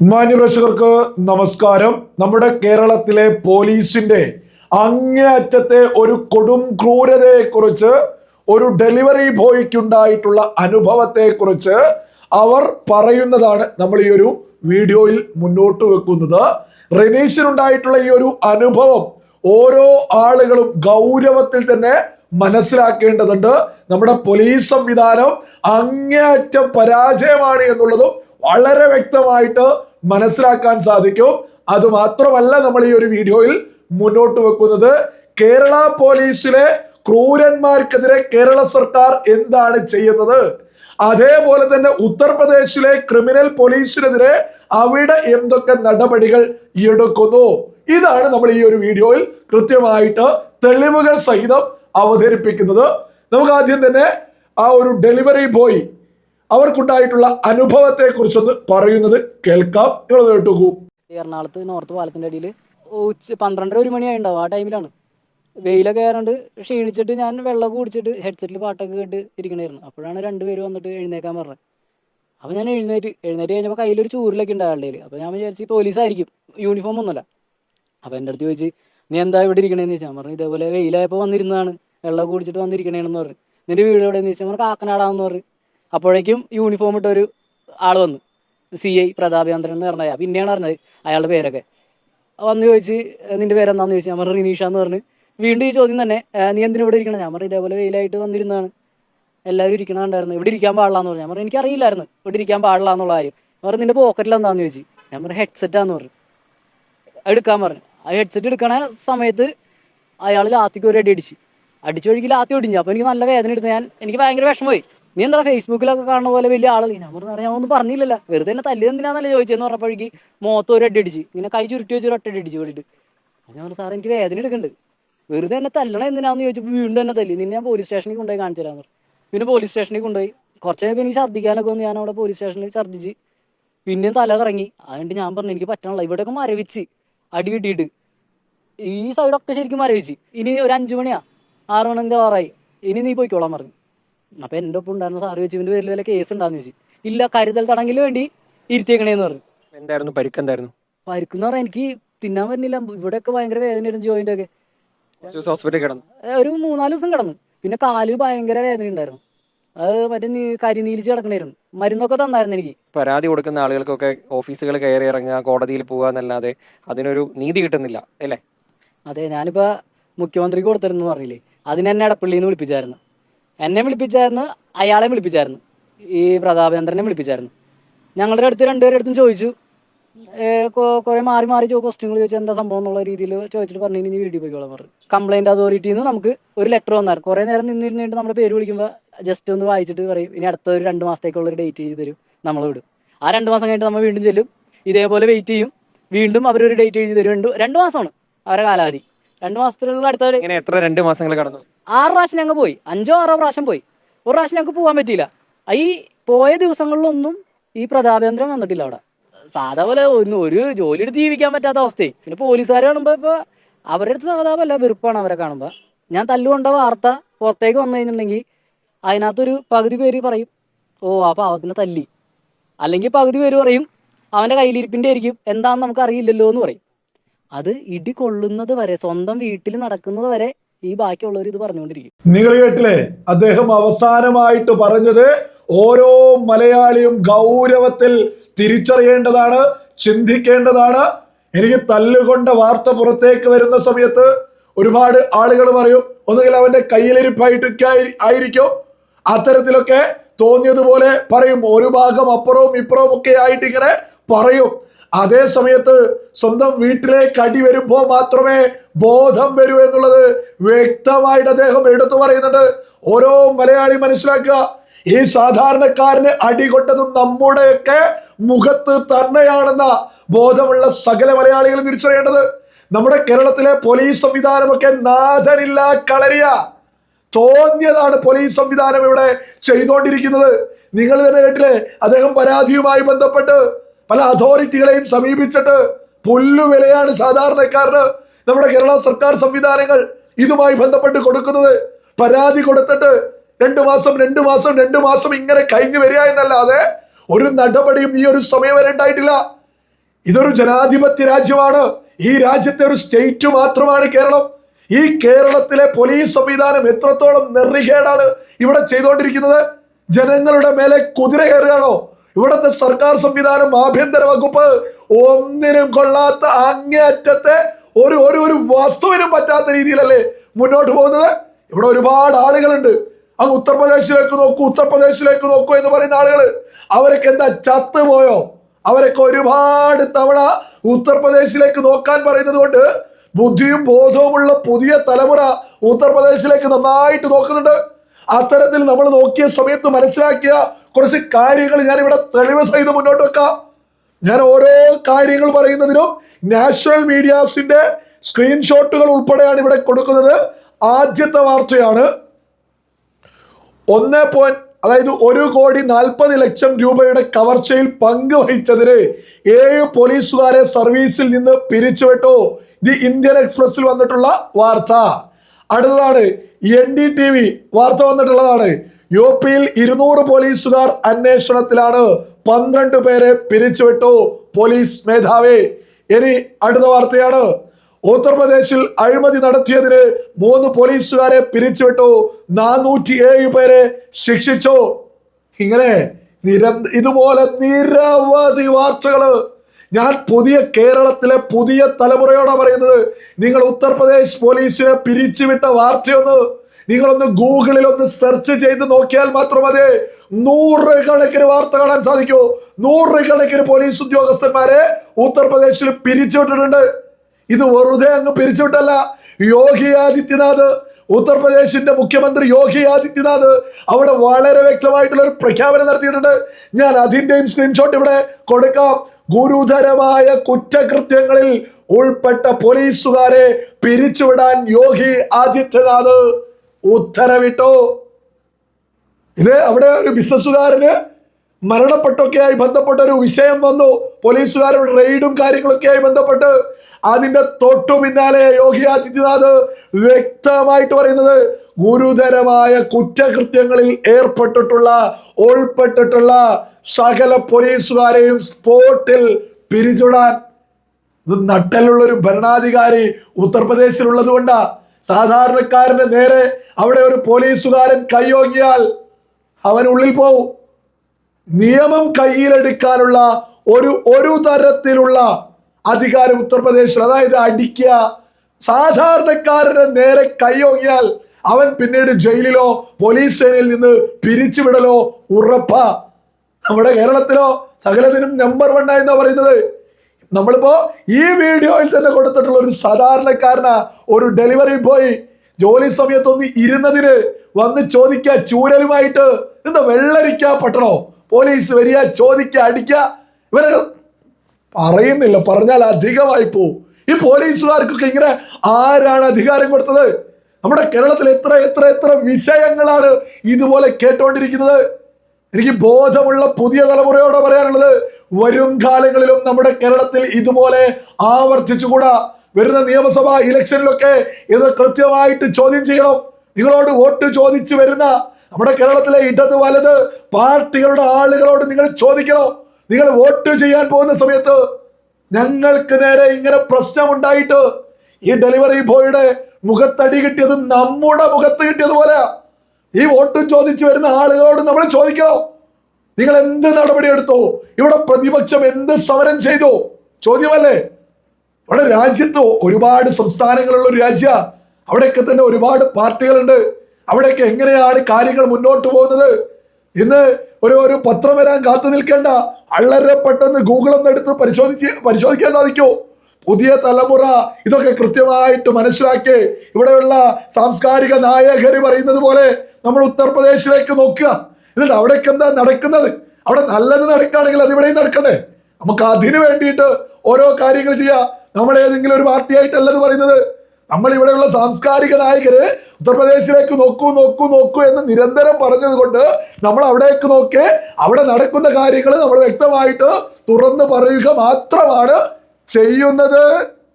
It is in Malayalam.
മാന്യപ്രേക്ഷകർക്ക് നമസ്കാരം. നമ്മുടെ കേരളത്തിലെ പോലീസിന്റെ അങ്ങേയറ്റത്തെ ഒരു കൊടും ക്രൂരതയെക്കുറിച്ച് ഒരു ഡെലിവറി ബോയ്ക്കുണ്ടായിട്ടുള്ള അനുഭവത്തെക്കുറിച്ച് അവർ പറയുന്നതാണ് നമ്മൾ ഈ ഒരു വീഡിയോയിൽ മുന്നോട്ട് വെക്കുന്നത്. റെനീഷിനുണ്ടായിട്ടുള്ള ഈ ഒരു അനുഭവം ഓരോ ആളുകളും ഗൗരവത്തിൽ തന്നെ മനസ്സിലാക്കേണ്ടതുണ്ട്. നമ്മുടെ പോലീസ് സംവിധാനം അങ്ങേയറ്റം പരാജയമാണ് എന്നുള്ളതും വളരെ വ്യക്തമായിട്ട് മനസ്സിലാക്കാൻ സാധിക്കും. അത് മാത്രമല്ല നമ്മൾ ഈ ഒരു വീഡിയോയിൽ മുന്നോട്ട് വെക്കുന്നത് കേരള പോലീസിലെ ക്രൂരന്മാർക്കെതിരെ കേരള സർക്കാർ എന്താണ് ചെയ്യുന്നത്? അതേപോലെ തന്നെ ഉത്തർപ്രദേശിലെ ക്രിമിനൽ പോലീസിനെതിരെ അവിടെ എന്തൊക്കെ നടപടികൾ എടുക്കുന്നു? ഇതാണ് നമ്മൾ ഈ ഒരു വീഡിയോയിൽ കൃത്യമായിട്ട് തെളിവുകൾ സഹിതം അവതരിപ്പിക്കുന്നത്. നമുക്ക് ആദ്യം തന്നെ ആ ഒരു ഡെലിവറി ബോയ് അവർക്കുണ്ടായിട്ടുള്ള അനുഭവത്തെ കുറിച്ചൊന്ന് പറയുന്നത് കേൾക്കാം. നിങ്ങൾ കേട്ടുകൂ എറണാകുളത്ത് നോർത്ത് പാലത്തിന്റെ അടിയിൽ ഉച്ച പന്ത്രണ്ടര ഒരു മണിയായി ഉണ്ടാവും ആ ടൈമിലാണ്. വെയിലൊക്കെ ആയതുകൊണ്ട് ക്ഷീണിച്ചിട്ട് ഞാൻ വെള്ളം കുടിച്ചിട്ട് ഹെഡ്സെറ്റിൽ പാട്ടൊക്കെ കേട്ട് ഇരിക്കണായിരുന്നു. അപ്പോഴാണ് രണ്ടുപേര് വന്നിട്ട് എഴുന്നേക്കാൻ പറഞ്ഞത്. അപ്പോൾ ഞാൻ എഴുന്നേറ്റ്. എഴുന്നേറ്റ് കഴിഞ്ഞപ്പോൾ കയ്യിലൊരു ചൂരിലൊക്കെ ഉണ്ട് ആളുടെ അപ്പോൾ ഞാൻ വിചാരിച്ചു പോലീസായിരിക്കും യൂണിഫോം ഒന്നുമല്ല. അപ്പോൾ എന്റെ അടുത്ത് ചോദിച്ച് നീ എന്താ ഇവിടെ ഇരിക്കണേന്ന്? ചോദിച്ചാൽ പറഞ്ഞു ഇതേപോലെ വെയിലായപ്പോൾ വന്നിരുന്നതാണ്. വെള്ളം കുടിച്ചിട്ട് വന്നിരിക്കണേന്ന് പറഞ്ഞു. നിന്റെ വീട് എവിടെയെന്ന്? ചോദിച്ചാൽ കാക്കനാടാന്ന് പറഞ്ഞു. അപ്പോഴേക്കും യൂണിഫോം ഇട്ട ഒരു ആൾ വന്നു. സി ഐ പ്രതാപചന്ദ്രൻ എന്ന് പറഞ്ഞ പിന്നെയാണ് അറിഞ്ഞത് അയാളുടെ പേരൊക്കെ. വന്ന് ചോദിച്ച് നിന്റെ പേരെന്താന്ന് ചോദിച്ചു? ഞാൻ പറഞ്ഞു റിനീഷ എന്ന് പറഞ്ഞ്. വീണ്ടും ഈ ചോദ്യം തന്നെ നീ എന്തിനാ ഇവിടെ ഇരിക്കണം? ഞാൻ പറഞ്ഞു ഇതേപോലെ വെയിലായിട്ട് വന്നിരുന്നതാണ്. എല്ലാവരും ഇരിക്കണുണ്ടായിരുന്നു ഇവിടെ ഇരിക്കാൻ പാടില്ല എന്ന് പറഞ്ഞു. ഞാൻ പറഞ്ഞു എനിക്കറിയില്ലായിരുന്നു. ഇവിടെ ഇരിക്കാൻ പാടില്ല എന്നുള്ള കാര്യം. പറഞ്ഞു നിന്റെ പോക്കറ്റിൽ എന്താന്ന്? ചോദിച്ചു. ഞാൻ പറഞ്ഞു ഹെഡ്സെറ്റാന്ന് പറഞ്ഞു. എടുക്കാൻ പറഞ്ഞു. ആ ഹെഡ്സെറ്റ് എടുക്കണ സമയത്ത് അയാൾ ലാത്തിക്ക് ഒരു അടി അടിച്ച്. അടിച്ചു വഴിക്ക് ലാത്തി ഒടിഞ്ഞു. അപ്പോൾ എനിക്ക് നല്ല വേദന എടുത്ത് ഞാൻ എനിക്ക് ഭയങ്കര വിഷമമായി. നീ എന്താ ഫേസ്ബുക്കിലൊക്കെ കാണുന്ന പോലെ വലിയ ആളല്ലേ? ഞാൻ പറഞ്ഞു "സാറേ, ഞാൻ ഒന്നും പറഞ്ഞില്ലല്ല. വെറുതെ എന്നെ തല്ലി എന്തിനാന്നല്ലേ ചോദിച്ചെന്ന് പറഞ്ഞപ്പോഴേക്ക് മുഖത്ത് ഒരു അടി അടിച്ച് ഇങ്ങനെ കൈ ചുരുട്ടി വെച്ച് ഒരു ഒറ്റ അടി അടിച്ച് വേണ്ടിയിട്ട് ഞാൻ പറഞ്ഞു സാറേ എനിക്ക് വേദന എടുക്കുന്നുണ്ട്. വെറുതെ എന്നെ തല്ലണം എന്തിനാന്ന് ചോദിച്ചപ്പോൾ വീണ്ടും എന്നെ തല്ലി. നിന്നെ ഞാൻ പോലീസ് സ്റ്റേഷനിൽ കൊണ്ടുപോയി കാണിച്ചു തരാമെന്ന് പറഞ്ഞു. പിന്നെ പോലീസ് സ്റ്റേഷനിൽ കൊണ്ടുപോയി. കുറച്ച് കഴിഞ്ഞപ്പോൾ എനിക്ക് ഛർദ്ദിക്കാനൊക്കെ വന്ന് ഞാൻ അവിടെ പോലീസ് സ്റ്റേഷനിൽ ഛർദ്ദിച്ച് പിന്നെയും തല കറങ്ങി. അതുകൊണ്ട് ഞാൻ പറഞ്ഞു എനിക്ക് പറ്റണല്ല. ഇവിടെയൊക്കെ മരവിച്ച് അടി കിട്ടിയിട്ട്. ഈ സൈഡൊക്കെ ശരിക്കും മരവിച്ച്. ഇനി ഒരു അഞ്ചു മണിയാ. ആറ് മണി എന്താ ആറായി. ഇനി നീ പോയിക്കോളാൻ പറഞ്ഞു. അപ്പൊ എന്റെ ഒപ്പം ഉണ്ടായിരുന്ന സാറ് ചോദിച്ചു ഇവന്റെ പേരിൽ വല്ല കേസ് ഉണ്ടാന്ന് ചോദിച്ചു. ഇല്ല കരുതൽ തടങ്കലിന് വേണ്ടി ഇരുത്തിയേക്കണേന്ന് പറഞ്ഞു. എന്തായിരുന്നു? പരിക്ക് പരിക്കെന്തായിരുന്നു പരിക്കെന്ന് പറഞ്ഞാൽ എനിക്ക് തിന്നാൻ പറ്റുന്നില്ല ഇവിടെയൊക്കെ ഭയങ്കര വേദനയായിരുന്നു ജോയിന്റ് ഒക്കെ. ഹോസ്പിറ്റലിൽ കിടന്നു. ഒരു മൂന്നാൽ ദിവസം കിടന്നു. പിന്നെ കാലിൽ ഭയങ്കര വേദന ഉണ്ടായിരുന്നു. അത് മറ്റേ നീ കരിനീലിച്ച് കിടക്കണായിരുന്നു മരുന്നൊക്കെ തന്നായിരുന്നു എനിക്ക്. പരാതി കൊടുക്കുന്ന ആളുകൾക്കൊക്കെ ഓഫീസുകൾ കയറി ഇറങ്ങുക കോടതിയിൽ പോവുക എന്നല്ലാതെ അതിനൊരു നീതി കിട്ടുന്നില്ല അല്ലേ? അതെ ഞാനിപ്പോ മുഖ്യമന്ത്രിക്ക് കൊടുത്തിരുന്നു പറഞ്ഞില്ലേ? അതിനെന്നെ നിന്ന് വിളിപ്പിച്ചായിരുന്നു. എന്നെ വിളിപ്പിച്ചായിരുന്നു അയാളെ വിളിപ്പിച്ചായിരുന്നു. ഈ പ്രതാപചന്ദ്രനെ വിളിപ്പിച്ചായിരുന്നു. ഞങ്ങളുടെ അടുത്ത് രണ്ടുപേരുടെ അടുത്തും ചോദിച്ചു. കുറെ മാറി മാറി ക്വസ്റ്റ്യങ്ങൾ ചോദിച്ചു എന്താ സംഭവം എന്നുള്ള രീതിയിൽ ചോദിച്ചിട്ട് പറഞ്ഞു ഇനി വീഡിയോ പോയിക്കോളാം പറഞ്ഞു. കംപ്ലൈന്റ് അതോറിറ്റിയിൽ നിന്ന് നമുക്ക് ഒരു ലെറ്റർ വന്നായിരുന്നു. കുറെ നേരം നിന്നിരുന്നിട്ട് നമ്മുടെ പേര് വിളിക്കുമ്പോൾ ജസ്റ്റ് ഒന്ന് വായിച്ചിട്ട് പറയും ഇനി അടുത്ത ഒരു രണ്ട് മാസത്തേക്കുള്ള ഒരു ഡേറ്റ് എഴുതി തരും നമ്മൾ വിടും. ആ രണ്ട് മാസം കഴിഞ്ഞിട്ട് നമ്മൾ വീണ്ടും ചെല്ലും. ഇതേപോലെ വെയിറ്റ് ചെയ്യും. വീണ്ടും അവരൊരു ഡേറ്റ് എഴുതി തരും. രണ്ട് രണ്ട് മാസമാണ് അവരുടെ കാലാവധി. രണ്ട് മാസത്തിലുള്ള ഇങ്ങനെ എത്ര രണ്ട് മാസങ്ങൾ കടന്നു? ആറ് പ്രാവശ്യം ഞങ്ങൾ പോയി. അഞ്ചോ ആറോ പ്രാവശ്യം പോയി. ഒരു പ്രാവശ്യം ഞങ്ങൾക്ക് പോകാൻ പറ്റിയില്ല. ഈ പോയ ദിവസങ്ങളിലൊന്നും ഈ പ്രതാപേന്ദ്രൻ വന്നിട്ടില്ല അവിടെ. സാധാ പോലെ ഒന്ന് ഒരു ജോലി എടുത്ത് ജീവിക്കാൻ പറ്റാത്ത അവസ്ഥയും പിന്നെ പോലീസുകാരെ കാണുമ്പോൾ ഇപ്പൊ അവരുടെ അടുത്ത് സാധാ പോലെ വെറുപ്പാണ് അവരെ കാണുമ്പോൾ ഞാൻ തല്ലുകൊണ്ട വാർത്ത പുറത്തേക്ക് വന്നു കഴിഞ്ഞിട്ടുണ്ടെങ്കിൽ അതിനകത്തൊരു പകുതി പേര് പറയും ഓ ആ പാവത്തിനെ തല്ലി. അല്ലെങ്കിൽ പകുതി പേര് പറയും അവന്റെ കയ്യിലിരിപ്പിന്റെ ആയിരിക്കും. എന്താണെന്ന് നമുക്ക് അറിയില്ലല്ലോ എന്ന് പറയും. അത് ഇടി കൊള്ളുന്നത് വരെ സ്വന്തം വീട്ടിൽ നടക്കുന്നത് വരെ ഈ ബാക്കിയുള്ളവർ ഇത് പറഞ്ഞുകൊണ്ടിരിക്കും. നിങ്ങൾ കേട്ടില്ലേ? അദ്ദേഹം അവസാനമായിട്ട് പറഞ്ഞത് ഓരോ മലയാളിയും ഗൗരവത്തിൽ തിരിച്ചറിയേണ്ടതാണ് ചിന്തിക്കേണ്ടതാണ്. എനിക്ക് തല്ലുകൊണ്ട വാർത്ത പുറത്തേക്ക് വരുന്ന സമയത്ത് ഒരുപാട് ആളുകൾ പറയും ഒന്നുകിൽ അവന്റെ കയ്യിലിരിപ്പായിട്ടൊക്കെ ആയി- ആയിരിക്കും. അത്തരത്തിലൊക്കെ തോന്നിയതുപോലെ പറയും. ഒരു ഭാഗം അപ്പുറവും ഇപ്പുറവും ഒക്കെ ആയിട്ട് ഇങ്ങനെ പറയും. അതേ സമയത്ത് സ്വന്തം വീട്ടിലെ കടി വരുമ്പോൾ മാത്രമേ ബോധം വരൂ എന്നുള്ളത് വ്യക്തമായിട്ട് അദ്ദേഹം എടുത്തു പറയുന്നുണ്ട്. ഓരോ മലയാളി മനസ്സിലാക്കുക ഈ സാധാരണക്കാരന് അടി കൊണ്ടതും നമ്മുടെയൊക്കെ മുഖത്ത് തന്നെയാണെന്ന ബോധമുള്ള സകല മലയാളികളും തിരിച്ചറിയേണ്ടത്. നമ്മുടെ കേരളത്തിലെ പോലീസ് സംവിധാനമൊക്കെ നാഥനില്ല കളരിയ. തോന്നിയതാണ് പോലീസ് സംവിധാനം ഇവിടെ ചെയ്തുകൊണ്ടിരിക്കുന്നത് നിങ്ങൾ തന്നെ കേട്ടില്ലേ? അദ്ദേഹം പരാതിയുമായി ബന്ധപ്പെട്ട് പല അതോറിറ്റികളെയും സമീപിച്ചിട്ട് പുല്ലുവിലയാണ് സാധാരണക്കാരന് നമ്മുടെ കേരള സർക്കാർ സംവിധാനങ്ങൾ ഇതുമായി ബന്ധപ്പെട്ട് കൊടുക്കുന്നത്. പരാതി കൊടുത്തിട്ട് രണ്ടു മാസം രണ്ടു മാസം രണ്ടു മാസം ഇങ്ങനെ കഴിഞ്ഞു വരിക എന്നല്ലാതെ ഒരു നടപടിയും ഈ ഒരു സമയം വരെ ഉണ്ടായിട്ടില്ല. ഇതൊരു ജനാധിപത്യ രാജ്യമാണ്. ഈ രാജ്യത്തെ ഒരു സ്റ്റേറ്റ് മാത്രമാണ് കേരളം. ഈ കേരളത്തിലെ പോലീസ് സംവിധാനം എത്രത്തോളം നെറികേടാണ് ഇവിടെ ചെയ്തുകൊണ്ടിരിക്കുന്നത് ജനങ്ങളുടെ മേലെ കുതിര കയറുകയാണോ? ഇവിടുത്തെ സർക്കാർ സംവിധാനം ആഭ്യന്തര വകുപ്പ് ഒന്നിനും കൊള്ളാത്ത അങ്ങേയറ്റത്തെ ഒരു ഒരു ഒരു വസ്തുവിനും പറ്റാത്ത രീതിയിലല്ലേ മുന്നോട്ട് പോകുന്നത്. ഇവിടെ ഒരുപാട് ആളുകളുണ്ട്. അങ്ങ് ഉത്തർപ്രദേശിലേക്ക് നോക്കൂ ഉത്തർപ്രദേശിലേക്ക് നോക്കൂ എന്ന് പറയുന്ന ആളുകൾ അവരൊക്കെ എന്താ ചത്ത് പോയോ അവരൊക്കെ ഒരുപാട് തവണ ഉത്തർപ്രദേശിലേക്ക് നോക്കാൻ പറയുന്നത് കൊണ്ട് ബുദ്ധിയും ബോധവുമുള്ള പുതിയ തലമുറ ഉത്തർപ്രദേശിലേക്ക് നന്നായിട്ട് നോക്കുന്നുണ്ട്. അത്തരത്തിൽ നമ്മൾ നോക്കിയ സമയത്ത് മനസ്സിലാക്കിയ കുറച്ച് കാര്യങ്ങൾ ഞാൻ ഇവിടെ തെളിവ് സഹിതം മുന്നോട്ട് വെക്കാം. ഞാൻ ഓരോ കാര്യങ്ങൾ പറയുന്നതിനും നാഷണൽ മീഡിയാസിന്റെ സ്ക്രീൻഷോട്ടുകൾ ഉൾപ്പെടെയാണ് ഇവിടെ കൊടുക്കുന്നത്. ആദ്യത്തെ വാർത്തയാണ് ഒന്ന് പോയിന്റ് അതായത് ഒരു കോടി നാൽപ്പത് ലക്ഷം രൂപയുടെ കവർച്ചയിൽ പങ്കുവഹിച്ചതിന് ഏഴ് പോലീസുകാരെ സർവീസിൽ നിന്ന് പിരിച്ചുവിട്ടു. ദി ഇന്ത്യൻ എക്സ്പ്രസിൽ വന്നിട്ടുള്ള വാർത്ത. അടുത്തതാണ് എൻ ഡി ടി വി വാർത്ത വന്നിട്ടുള്ളതാണ്. യു പിയിൽ ഇരുന്നൂറ് പോലീസുകാർ അന്വേഷണത്തിലാണ്. പന്ത്രണ്ട് പേരെ പിരിച്ചുവിട്ടു പോലീസ് മേധാവി. ഇനി അടുത്ത വാർത്തയാണ്. ഉത്തർപ്രദേശിൽ അഴിമതി നടത്തിയതിന് മൂന്ന് പോലീസുകാരെ പിരിച്ചുവിട്ടു. നാനൂറ്റി ഏഴ് പേരെ ശിക്ഷിച്ചു. ഇങ്ങനെ നിരന്ത ഇതുപോലെ നിരവധി വാർത്തകൾ ഞാൻ പുതിയ കേരളത്തിലെ പുതിയ തലമുറയോടാണ് പറയുന്നത്. നിങ്ങൾ ഉത്തർപ്രദേശ് പോലീസിനെ പിരിച്ചുവിട്ട വാർത്തയൊന്ന് നിങ്ങളൊന്ന് ഗൂഗിളിൽ ഒന്ന് സെർച്ച് ചെയ്ത് നോക്കിയാൽ മാത്രം മതി. നൂറുകണക്കിന് വാർത്ത കാണാൻ സാധിക്കൂ. നൂറുകണക്കിന് പോലീസ് ഉദ്യോഗസ്ഥന്മാരെ ഉത്തർപ്രദേശിൽ പിരിച്ചുവിട്ടിട്ടുണ്ട്. ഇത് വെറുതെ അങ്ങ് പിരിച്ചുവിട്ടല്ല. യോഗി ആദിത്യനാഥ് ഉത്തർപ്രദേശിന്റെ മുഖ്യമന്ത്രി യോഗി ആദിത്യനാഥ് അവിടെ വളരെ വ്യക്തമായിട്ടുള്ള ഒരു പ്രഖ്യാപനം നടത്തിയിട്ടുണ്ട്. ഞാൻ അതിന്റെയും സ്ക്രീൻഷോട്ട് ഇവിടെ കൊടുക്കാം. ഗുരുതരമായ കുറ്റകൃത്യങ്ങളിൽ ഉൾപ്പെട്ട പോലീസുകാരെ പിരിച്ചുവിടാൻ യോഗി ആദിത്യനാഥ് ഉത്തരവിട്ടു. ഇത് അവിടെ ഒരു ബിസിനസ്സുകാരന് മരണപ്പെട്ടൊക്കെയായി ബന്ധപ്പെട്ട ഒരു വിഷയം വന്നു. പോലീസുകാരുടെ റെയ്ഡും കാര്യങ്ങളൊക്കെയായി ബന്ധപ്പെട്ട്. അതിന്റെ തൊട്ടു പിന്നാലെ യോഗി ആദിത്യനാഥ് വ്യക്തമായിട്ട് പറയുന്നത് ഗുരുതരമായ കുറ്റകൃത്യങ്ങളിൽ ഏർപ്പെട്ടിട്ടുള്ള ഉൾപ്പെട്ടിട്ടുള്ള സകല പോലീസുകാരെയും സ്പോട്ടിൽ പിരിച്ചുവിടാൻ ഇത് നട്ടലുള്ള ഒരു ഭരണാധികാരി ഉത്തർപ്രദേശിലുള്ളത് കൊണ്ടാ സാധാരണക്കാരന് നേരെ അവിടെ ഒരു പോലീസുകാരൻ കൈയോങ്ങിയാൽ അവൻ ഉള്ളിൽ പോവും. നിയമം കയ്യിലെടുക്കാനുള്ള ഒരു ഒരു തരത്തിലുള്ള അധികാരം ഉത്തർപ്രദേശിൽ അതായത് അടിക്കുക. സാധാരണക്കാരന് നേരെ കൈയോങ്ങിയാൽ അവൻ പിന്നീട് ജയിലിലോ പോലീസ് സ്റ്റേഷനിൽ നിന്ന് പിരിച്ചുവിടലോ ഉറപ്പ. നമ്മുടെ കേരളത്തിലോ സകലത്തിനും നമ്പർ വൺ എന്നാ പറയുന്നത്. നമ്മളിപ്പോ ഈ വീഡിയോയിൽ തന്നെ കൊടുത്തിട്ടുള്ള ഒരു സാധാരണക്കാരന ഒരു ഡെലിവറി ബോയ് ജോലി സമയത്തൊന്ന് ഇരുന്നതിന് വന്ന് ചോദിക്കുക ചൂരലുമായിട്ട് എന്താ വെള്ളരിക്ക പട്ടണോ? പോലീസ് വരിക ചോദിക്ക അടിക്കുക. ഇവരെ പറയുന്നില്ല പറഞ്ഞാൽ അധികമായി പോവും. ഈ പോലീസുകാർക്കൊക്കെ ഇങ്ങനെ ആരാണ് അധികാരം കൊടുത്തത്? നമ്മുടെ കേരളത്തിൽ എത്ര എത്ര എത്ര വിഷയങ്ങളാണ് ഇതുപോലെ കേട്ടുകൊണ്ടിരിക്കുന്നത് എനിക്ക് ബോധമുള്ള പുതിയ തലമുറയോട് പറയാനുള്ളത്. വരും കാലങ്ങളിലും നമ്മുടെ കേരളത്തിൽ ഇതുപോലെ ആവർത്തിച്ചുകൂടാ? വരുന്ന നിയമസഭാ ഇലക്ഷനിലൊക്കെ ഇത് കൃത്യമായിട്ട് ചോദ്യം ചെയ്യണം. നിങ്ങളോട് വോട്ട് ചോദിച്ചു വരുന്ന നമ്മുടെ കേരളത്തിലെ ഇടത് വലത് പാർട്ടികളുടെ ആളുകളോട് നിങ്ങൾ ചോദിക്കണം. നിങ്ങൾ വോട്ട് ചെയ്യാൻ പോകുന്ന സമയത്ത് ഞങ്ങൾക്ക് നേരെ ഇങ്ങനെ പ്രശ്നമുണ്ടായിട്ട് ഈ ഡെലിവറി ബോയുടെ മുഖത്തടി കിട്ടിയത് നമ്മുടെ മുഖത്ത് കിട്ടിയതുപോലെ ഈ വോട്ട് ചോദിച്ചു വരുന്ന ആളുകളോട് നമ്മൾ ചോദിക്കണോ. നിങ്ങൾ എന്ത് നടപടി എടുത്തു ഇവിടെ പ്രതിപക്ഷം എന്ത് സമരം ചെയ്തോ? ചോദ്യമല്ലേ? ഇവിടെ രാജ്യത്ത് ഒരുപാട് സംസ്ഥാനങ്ങളുള്ള ഒരു രാജ്യ. അവിടെയൊക്കെ തന്നെ ഒരുപാട് പാർട്ടികളുണ്ട്. അവിടെയൊക്കെ എങ്ങനെയാണ് കാര്യങ്ങൾ മുന്നോട്ട് പോകുന്നത്? ഇന്ന് ഒരു ഒരു പത്രം വരാൻ കാത്തു നിൽക്കേണ്ട. വളരെ പെട്ടെന്ന് ഗൂഗിൾ ഒന്ന് എടുത്ത് പരിശോധിച്ച് പരിശോധിക്കാൻ സാധിക്കുമോ പുതിയ തലമുറ ഇതൊക്കെ കൃത്യമായിട്ട് മനസ്സിലാക്കി ഇവിടെയുള്ള സാംസ്കാരിക നായകർ പറയുന്നത് പോലെ നമ്മൾ ഉത്തർപ്രദേശിലേക്ക് നോക്കുക. എന്നിട്ട് അവിടെയൊക്കെ എന്താ നടക്കുന്നത്? അവിടെ നല്ലത് നടക്കുകയാണെങ്കിൽ അത് ഇവിടെയും നടക്കണ്ടേ നമുക്ക് അതിന് വേണ്ടിയിട്ട് ഓരോ കാര്യങ്ങൾ ചെയ്യാം. നമ്മൾ ഏതെങ്കിലും ഒരു പാർട്ടിയായിട്ടല്ലത് പറയുന്നത്. നമ്മൾ ഇവിടെയുള്ള സാംസ്കാരിക നായകര് ഉത്തർപ്രദേശിലേക്ക് നോക്കൂ നോക്കൂ നോക്കൂ എന്ന് നിരന്തരം പറഞ്ഞത് കൊണ്ട് നമ്മൾ അവിടേക്ക് നോക്കി അവിടെ നടക്കുന്ന കാര്യങ്ങൾ നമ്മൾ വ്യക്തമായിട്ട് തുറന്ന് പറയുക മാത്രമാണ് ചെയ്യുന്നത്.